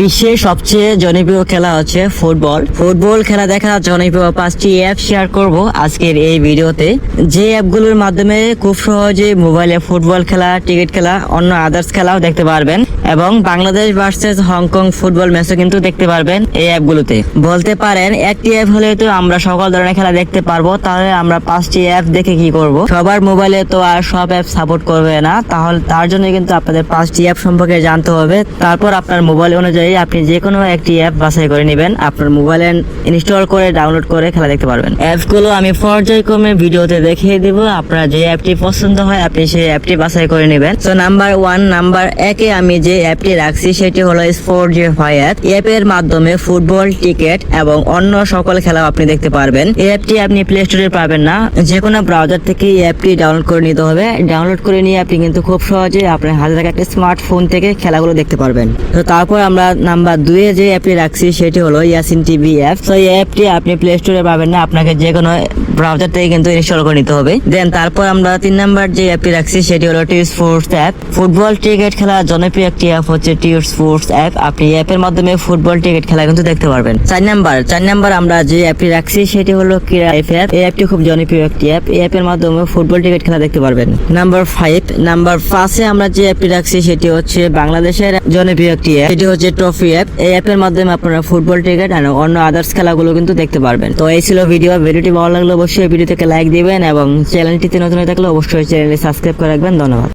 বিশ্বের সবচেয়ে জনপ্রিয় খেলা হচ্ছে ফুটবল। ফুটবল খেলা দেখা জনপ্রিয় পাঁচটি অ্যাপ শেয়ার করব আজকের এই ভিডিওতে। যে অ্যাপগুলোর মাধ্যমে খুব সহজে মোবাইলে ফুটবল খেলা, টিকিট খেলা, অন্য আদার্স খেলাও দেখতে পারবেন। এবং Bangladesh versus Hong Kong football ম্যাচও কিন্তু দেখতে পারবেন এই অ্যাপগুলোতে বলতে পারেন, একটি অ্যাপ হলে তো আমরা সকল ধরনের খেলা দেখতে পারব, তাহলে আমরা পাঁচটি অ্যাপ দেখে কি করব? সবার মোবাইলে তো আর সব অ্যাপ সাপোর্ট করবে না, তাহলে তার জন্য কিন্তু আপনাদের পাঁচটি অ্যাপ সম্পর্কে জানতে হবে। তারপর আপনার মোবাইল অনুযায়ী আপনি যে কোনো একটি অ্যাপ বাছাই করে নেবেন। আপনার মোবাইলে ইনস্টল করে ডাউনলোড করে খেলা দেখতে পারবেন। অ্যাপগুলো আমি পর্যায়ক্রমে ভিডিওতে দেখিয়ে দিব। আপনার যে অ্যাপটি পছন্দ হয়, আপনি সেই অ্যাপটি বাছাই করে নেবেন। তো নাম্বার ওয়ান নাম্বার একে আমি যে অ্যাপটি রাখছি, সেটি হলো স্পোর্ট জি অ্যাপ অ্যাপের মাধ্যমে ফুটবল টিকেট এবং অন্য সকল খেলাও আপনি দেখতে পারবেন। এই অ্যাপটি আপনি প্লে স্টোরে পাবেন না। যে কোনো ব্রাউজার থেকে এই অ্যাপটি ডাউনলোড করে নিতে হবে। ডাউনলোড করে নিয়ে আপনি কিন্তু খুব সহজে আপনার হাতে থাকা একটা স্মার্টফোন থেকে খেলাগুলো দেখতে পারবেন। তো তারপর আমরা নাম্বার দুয়ে যে অ্যাপটি রাখছি সেটি হলো ইয়াসিন টিভি অ্যাপ। তো এই অ্যাপটি আপনি প্লে স্টোরে পাবেন না। আপনাকে যে কোনো ব্রাউজার কিন্তু ইনস্টল করে নিতে হবে। দেন তারপর আমরা তিন নাম্বার যে অ্যাপটি রাখছি, সেটি হলো T Sports app football ticket খেলা জনপ্রিয় একটি অ্যাপ হচ্ছে টি স্পোর্টস অ্যাপ আপনি অ্যাপের মাধ্যমে ফুটবল টিকিট খেলা কিন্তু দেখতে পারবেন। চার নাম্বার চার নাম্বার আমরা যে অ্যাপটি রাখছি, সেটি হলো ক্রীড়া অ্যাপ অ্যাপ এই অ্যাপটি খুব জনপ্রিয় একটি অ্যাপ এই অ্যাপের মাধ্যমে ফুটবল টিকিট খেলা দেখতে পারবেন। নাম্বার ফাইভ নাম্বার পাঁচে আমরা যে অ্যাপটি রাখছি, সেটি হচ্ছে বাংলাদেশের জনপ্রিয় একটি অ্যাপ সেটি হচ্ছে ট্রফি অ্যাপ এই অ্যাপের মাধ্যমে আপনারা ফুটবল টিকিট আর অন্য আদার্স খেলাগুলো কিন্তু দেখতে পারবেন। তো এই ছিল ভিডিও ভিডিওটি ভালো লাগলে অবশ্যই ভিডিওতে লাইক দিবেন এবং চ্যানেলটিতে নতুন হয়ে থাকলে অবশ্যই চ্যানেলটি সাবস্ক্রাইব করে রাখবেন। ধন্যবাদ।